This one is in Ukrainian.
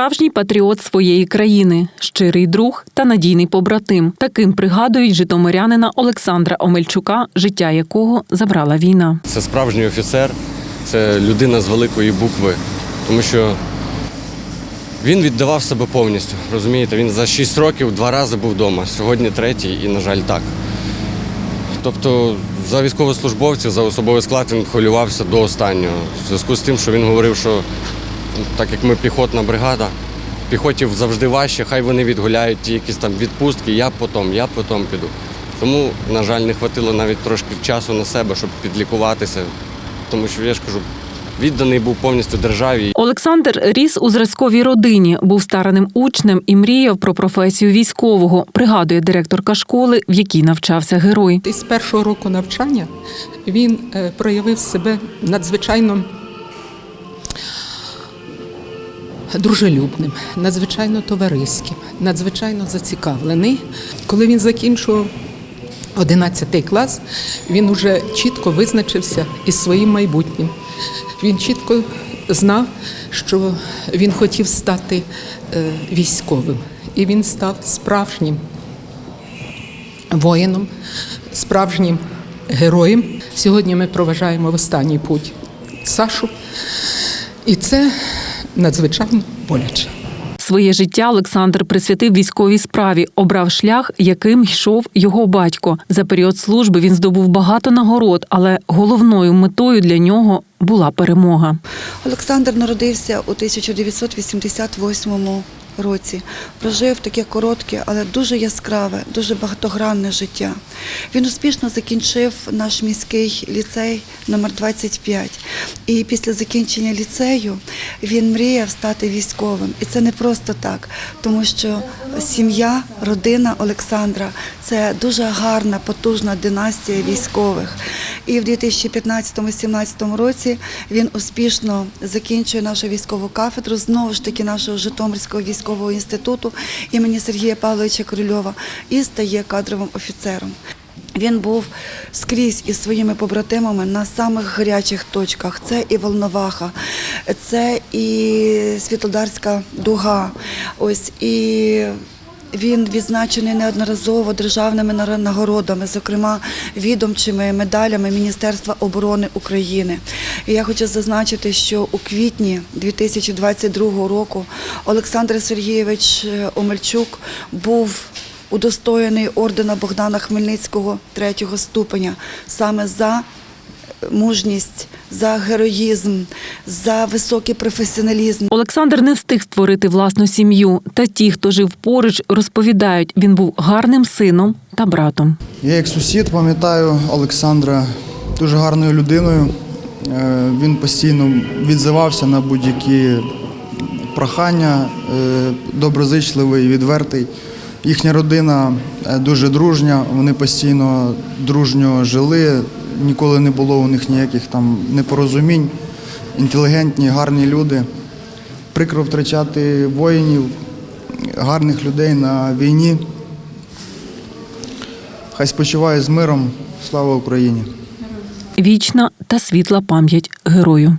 Справжній патріот своєї країни, щирий друг та надійний побратим. Таким пригадують житомирянина Олександра Омельчука, життя якого забрала війна. Це справжній офіцер, це людина з великої букви, тому що він віддавав себе повністю. Розумієте, він за 6 років два рази був вдома. Сьогодні третій і, на жаль, так. Тобто за військовослужбовців, за особовий склад він хвилювався до останнього. В зв'язку з тим, що він говорив, що так як ми піхотна бригада, піхотів завжди важче, хай вони відгуляють ті якісь там відпустки, я потім, я потім піду. Тому, на жаль, не хватило навіть трошки часу на себе, щоб підлікуватися. Тому що я ж кажу, відданий був повністю державі. Олександр ріс у зразковій родині, був стараним учнем і мріяв про професію військового. Пригадує директорка школи, в якій навчався герой. Із першого року навчання він е, проявив себе надзвичайно дружелюбним, надзвичайно товариським, надзвичайно зацікавлений. Коли він закінчував 11 клас, він уже чітко визначився із своїм майбутнім. Він чітко знав, що він хотів стати е, військовим, і він став справжнім воїном, справжнім героєм. Сьогодні ми проважаємо в останній путь Сашу, і це надзвичайно боляче. Своє життя Олександр присвятив військовій справі, обрав шлях, яким йшов його батько. За період служби він здобув багато нагород, але головною метою для нього була перемога. Олександр народився у 1988 році. Прожив таке коротке, але дуже яскраве, дуже багатогранне життя. Він успішно закінчив наш міський ліцей номер 25. І після закінчення ліцею він мріяв стати військовим. І це не просто так, тому що сім'я, родина Олександра це дуже гарна, потужна династія військових. І в 2015-2017 році він успішно закінчує нашу військову кафедру, знову ж таки нашого Житомирського військового інституту імені Сергія Павловича Корольова і стає кадровим офіцером. Він був скрізь із своїми побратимами на самих гарячих точках. Це і Волноваха, це і Світлодарська дуга. Ось і він відзначений неодноразово державними нагородами, зокрема відомчими медалями Міністерства оборони України. І я хочу зазначити, що у квітні 2022 року Олександр Сергійович е, Омельчук був удостоєний ордена Богдана Хмельницького третього ступеня саме за мужність, за героїзм, за високий професіоналізм. Олександр не встиг створити власну сім'ю. Та ті, хто жив поруч, розповідають, він був гарним сином та братом. Я як сусід пам'ятаю Олександра дуже гарною людиною. Е, Він постійно відзивався на будь-які прохання, е, доброзичливий, відвертий. Їхня родина е, дуже дружня, вони постійно дружньо жили, ніколи не було у них ніяких там непорозумінь, інтелігентні, гарні люди. Прикро втрачати воїнів, гарних людей на війні. Хай спочиває з миром. Слава Україні! Вічна та світла пам'ять герою.